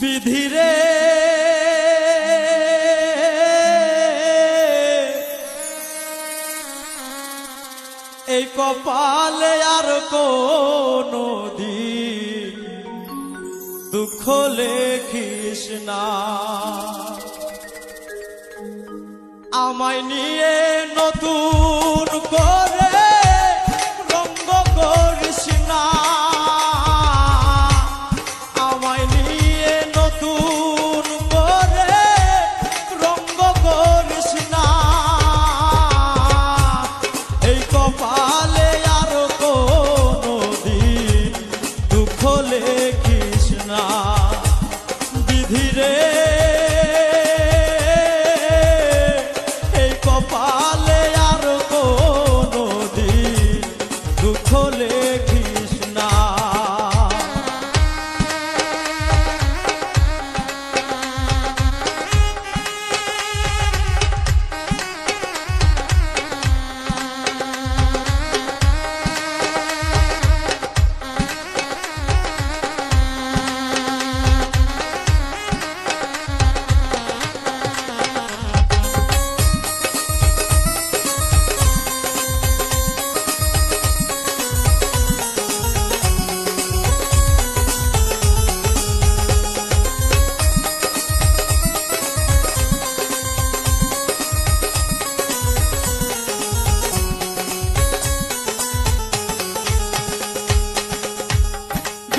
বিধিরে এই কপালে আর কোন দুঃখ লেখিস না। আমায় নিয়ে নতুন কর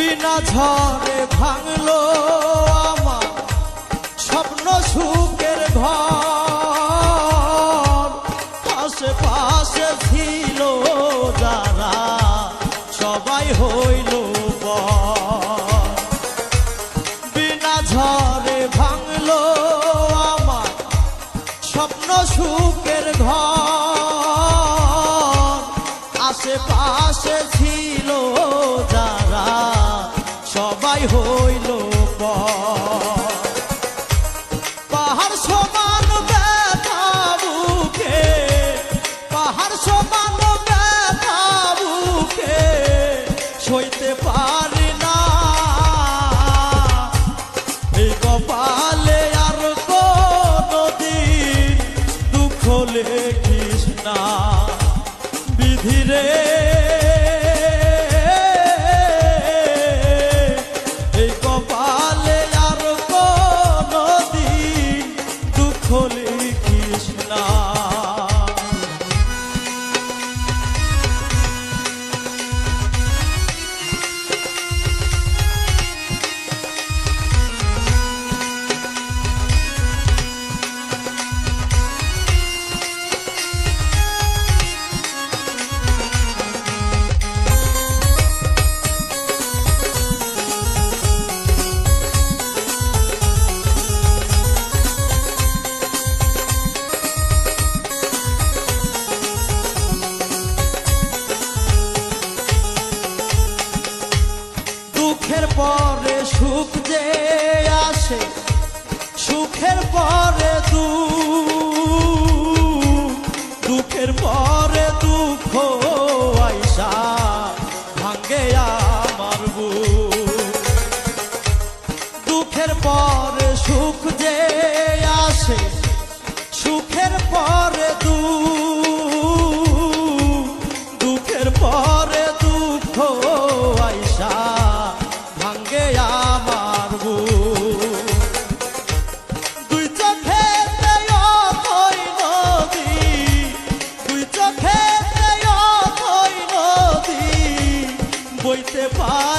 বিনা ঝড়ে ভাঙল আমার স্বপ্ন সুখের ঘর। আশেপাশে ছিল যারা, সবাই হইল বিনা ঝড়ে ভাঙল আমার স্বপ্ন সুখের ঘর। আশেপাশে হইল পরে সুখ যে আসে, সুখের পরে তু দুঃখের পরে দুঃখ আইসা ভাঙ্গে আমার দুঃখের পরে সুখ যে আসে, সুখের পরে দুঃখ பார்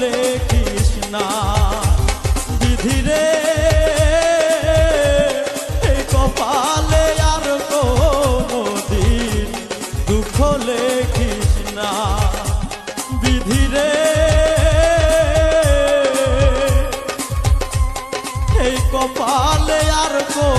ভুলে কৃষ্ণা বিধিরে কপালে আর কোনদিন দুঃখ লেখিস না বিধিরে এই কপালে আর কোন